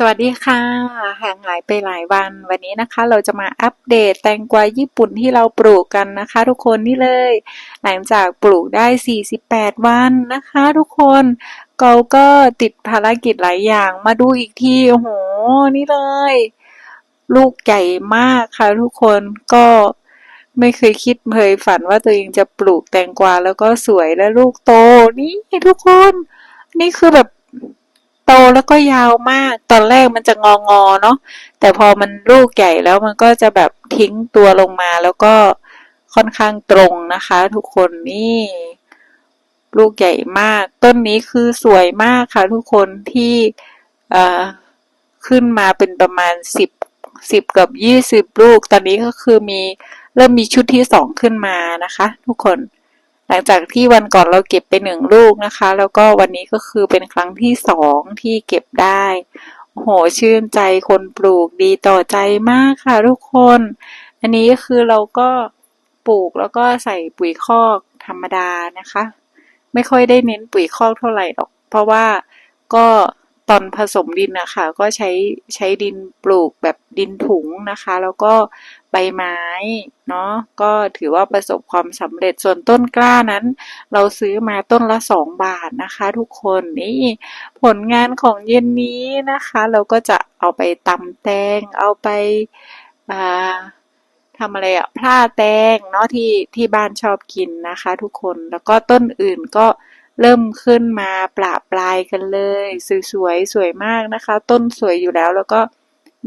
สวัสดีค่ะ ห่างหายไปหลายวัน วันนี้นะคะ เราจะมาอัปเดตแตงกวาญี่ปุ่นที่เราปลูกกันนะคะ ทุกคนนี่เลย หลังจากปลูกได้ 48 วันนะคะ ทุกคนเราก็ติดภารกิจหลายอย่างมาดูอีกทีโอ้โหนี่เลย ลูกใหญ่มากค่ะทุกคนก็ไม่เคยคิดเคยฝันว่าตัวเองจะปลูกแตงกวาแล้วก็สวยและลูกโตนี่ทุกคน นี่คือแบบ โตแล้วก็ยาวมาก ตอนแรกมันจะงองอเนาะ แต่พอมันลูกใหญ่แล้วมันก็จะแบบทิ้งตัวลงมาแล้วก็ค่อนข้างตรงนะคะ ทุกคนนี่ ลูกใหญ่มาก ต้นนี้คือสวยมากค่ะ ทุกคนที่ขึ้นมาเป็นประมาณสิบสิบกับยี่สิบลูก ตอนนี้ก็คือมีเริ่มมีชุดที่สองขึ้นมานะคะ ทุกคน หลังจากที่วันก่อนเราเก็บไปหนึ่งลูกนะคะ แล้วก็วันนี้ก็คือเป็นครั้งที่สองที่เก็บได้โอ้โหชื่นใจคนปลูกดีต่อใจมากค่ะ ทุกคน อันนี้ก็คือเราก็ปลูกแล้วก็ใส่ปุ๋ยคอกธรรมดานะคะ ไม่ค่อยได้เน้นปุ๋ยคอกเท่าไหร่หรอก เพราะว่าก็ ตอนผสมดินนะคะก็ใช้ใช้ดินปลูกแบบดินถุงนะคะ แล้วก็ใบไม้เนาะก็ถือว่าประสบความสำเร็จส่วนต้นกล้านั้น เราซื้อมาต้นละสองบาทนะคะ ทุกคนนี่ผลงานของเย็นนี้นะคะ เราก็จะเอาไปตำแตง เอาไปอ่าทำอะไรอะพร่าแตงเนาะที่ที่บ้านชอบกินนะคะ ทุกคนแล้วก็ต้นอื่นก็ เริ่มขึ้นมาปราปลายกันเลย สวยๆสวยมากนะคะ ต้นสวยอยู่แล้วแล้วก็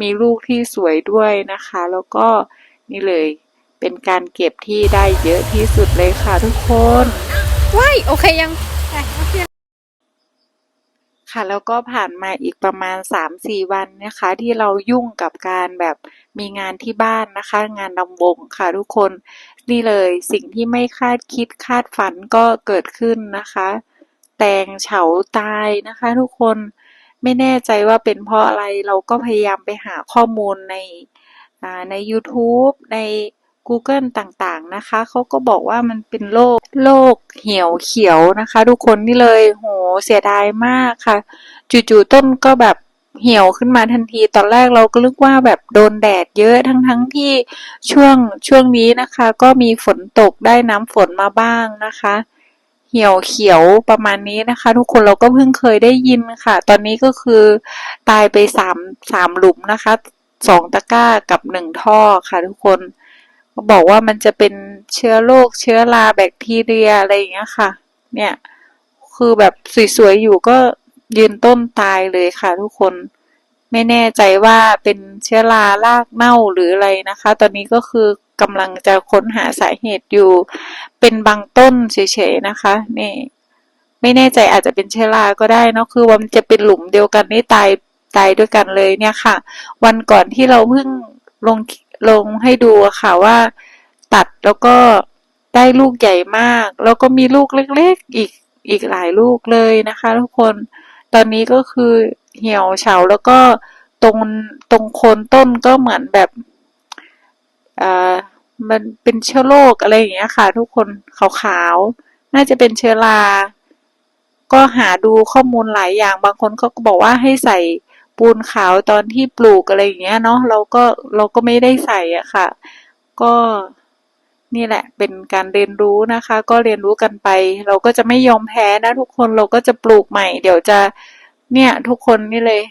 มีลูกที่สวยด้วยนะคะ แล้วก็นี่เลยเป็นการเก็บที่ได้เยอะที่สุดเลยค่ะทุกคนว้ายโอเคยังอะโอเคค่ะแล้วก็ผ่านมาอีกประมาณ 3-4 วันนะคะ ที่เรายุ่งกับการแบบมีงานที่บ้านนะคะ งานลำวงค่ะทุกคน นี่เลย สิ่งที่ไม่คาดคิดคาดฝันก็เกิดขึ้นนะคะ แตงเฉาตายนะคะ ทุกคนไม่แน่ใจว่าเป็นเพราะอะไรเราก็พยายามไปหาข้อมูลในใน YouTube ใน Google ต่างๆนะคะ เขาก็บอกว่ามันเป็นโรคโรคเหี่ยวเขียวนะคะ ทุกคนนี่เลยโหเสียดายมากค่ะ จู่ๆต้นก็แบบ เหี่ยวขึ้นมาทันที ตอนแรกเราก็นึกว่าแบบโดนแดดเยอะทั้งๆที่ช่วงช่วงนี้นะคะ ก็มีฝนตกได้น้ำฝนมาบ้างนะคะ เหี่ยวเขียวประมาณนี้นะคะ ทุกคนเราก็เพิ่งเคยได้ยินค่ะ ตอนนี้ก็คือตายไปสามสามหลุมนะคะสองตะกร้ากับหนึ่งท่อค่ะ ทุกคนบอกว่ามันจะเป็นเชื้อโรคเชื้อราแบคทีเรียอะไรอย่างเงี้ยค่ะ เนี่ย คือแบบสวยๆอยู่ก็ ยืนต้นตายเลยค่ะทุกคน ไม่แน่ใจว่าเป็นเชื้อรารากเน่าหรืออะไรนะคะ ตอนนี้ก็คือกำลังจะค้นหาสาเหตุอยู่ เป็นบางต้นเฉยๆนะคะนี่ไม่แน่ใจอาจจะเป็นเชื้อราก็ได้นะคือว่ามันจะเป็นหลุมเดียวกันนี่ตายตายด้วยกันเลยเนี่ยค่ะ วันก่อนที่เราเพิ่งลงลงให้ดูค่ะว่า ตัดแล้วก็ได้ลูกใหญ่มาก แล้วก็มีลูกเล็กๆอีกอีกหลายลูกเลยนะคะ ทุกคน ตอนนี้ก็คือเหี่ยวเฉาแล้วก็ตรงตรงโคนต้นก็เหมือนแบบอ่ามันเป็นเชื้อโรคอะไรอย่างเงี้ยค่ะ ทุกคนขาวๆ น่าจะเป็นเชื้อรา ก็หาดูข้อมูลหลายอย่าง บางคนเขาก็บอกว่าให้ใส่ปูนขาวตอนที่ปลูกอะไรอย่างเงี้ยเนาะ เราก็เราก็ไม่ได้ใส่อะค่ะ ก็ นี่แหละเป็นการเรียนรู้นะคะ ก็เรียนรู้กันไป เราก็จะไม่ยอมแพ้นะทุกคนเราก็จะปลูกใหม่ เดี๋ยวจะเนี่ยทุกคนนี่เลย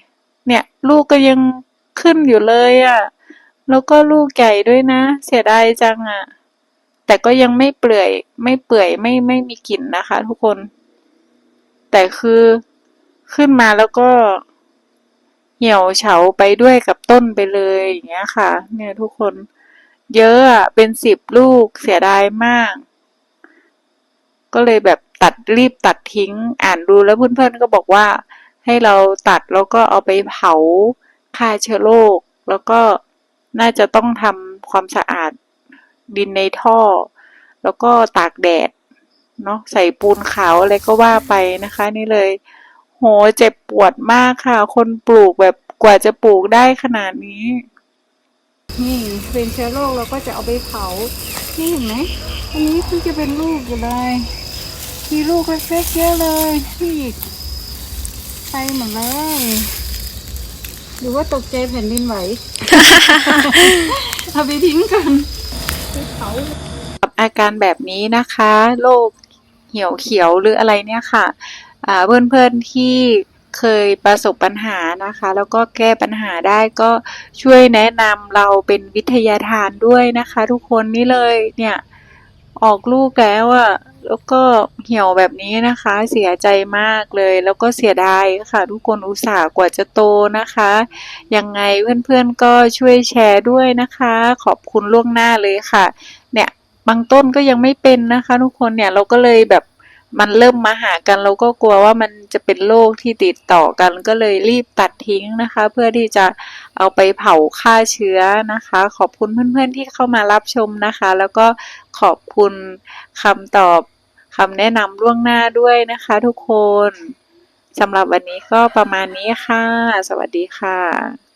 เนี่ยลูกก็ยังขึ้นอยู่เลยอะ่ะแล้วก็ลูกใหญ่ด้วยนะ เสียดายจังอะ่ะแต่ก็ยังไม่เปื่อย ไม่เปื่อยไม่ไม่มีกลิ่นนะคะ ทุกคน แต่คือขึ้นมาแล้วก็เหี่ยวเฉาไปด้วยกับต้นไปเลยอย่างเงี้ยค่ะ เนี่ยทุกคน เยอะอะเป็นสิบลูกเสียดายมาก ก็เลยแบบตัดรีบตัดทิ้งอ่านดูแล้วเพื่อนๆก็บอกว่า ให้เราตัดแล้วก็เอาไปเผาฆ่าเชื้อโรคแล้วก็น่าจะต้องทำความสะอาดดินในท่อ แล้วก็ตากแดดเนาะใส่ปูนขาวอะไรก็ว่าไปนะคะ นี่เลย โหเจ็บปวดมากค่ะ คนปลูกแบบกว่าจะปลูกได้ขนาดนี้ นี่เป็นเชื้อโรคเราก็จะเอาไปเผา นี่เห็นไหมอันนี้เพิ่งจะเป็นลูกอยู่เลยมีลูกเล็กๆเยอะเลยนี่อีกไปหมดเลยหรือว่าตกใจแผ่นดินไหวเอาไปทิ้งกันไปเผากับอาการแบบนี้นะคะโรคเหี่ยวเขียวหรืออะไรเนี่ยค่ะอ่าเพื่อนๆที่ เคยประสบปัญหานะคะ แล้วก็แก้ปัญหาได้ก็ช่วยแนะนำเราเป็นวิทยาทานด้วยนะคะ ทุกคนนี่เลยเนี่ยออกลูกแล้วอะแล้วก็เหี่ยวแบบนี้นะคะ เสียใจมากเลย แล้วก็เสียดายค่ะ ทุกคนอุตส่าห์กว่าจะโตนะคะ ยังไงเพื่อนๆก็ช่วยแชร์ด้วยนะคะ ขอบคุณล่วงหน้าเลยค่ะ เนี่ยบางต้นก็ยังไม่เป็นนะคะ ทุกคนเนี่ยเราก็เลยแบบ มันเริ่มมาหากันเราก็กลัวว่ามันจะเป็นโรคที่ติดต่อกันก็เลยรีบตัดทิ้งนะคะ เพื่อที่จะเอาไปเผาฆ่าเชื้อนะคะ ขอบคุณเพื่อนๆที่เข้ามารับชมนะคะ แล้วก็ขอบคุณคำตอบคำแนะนำล่วงหน้าด้วยนะคะทุกคนสำหรับวันนี้ก็ประมาณนี้ค่ะ สวัสดีค่ะ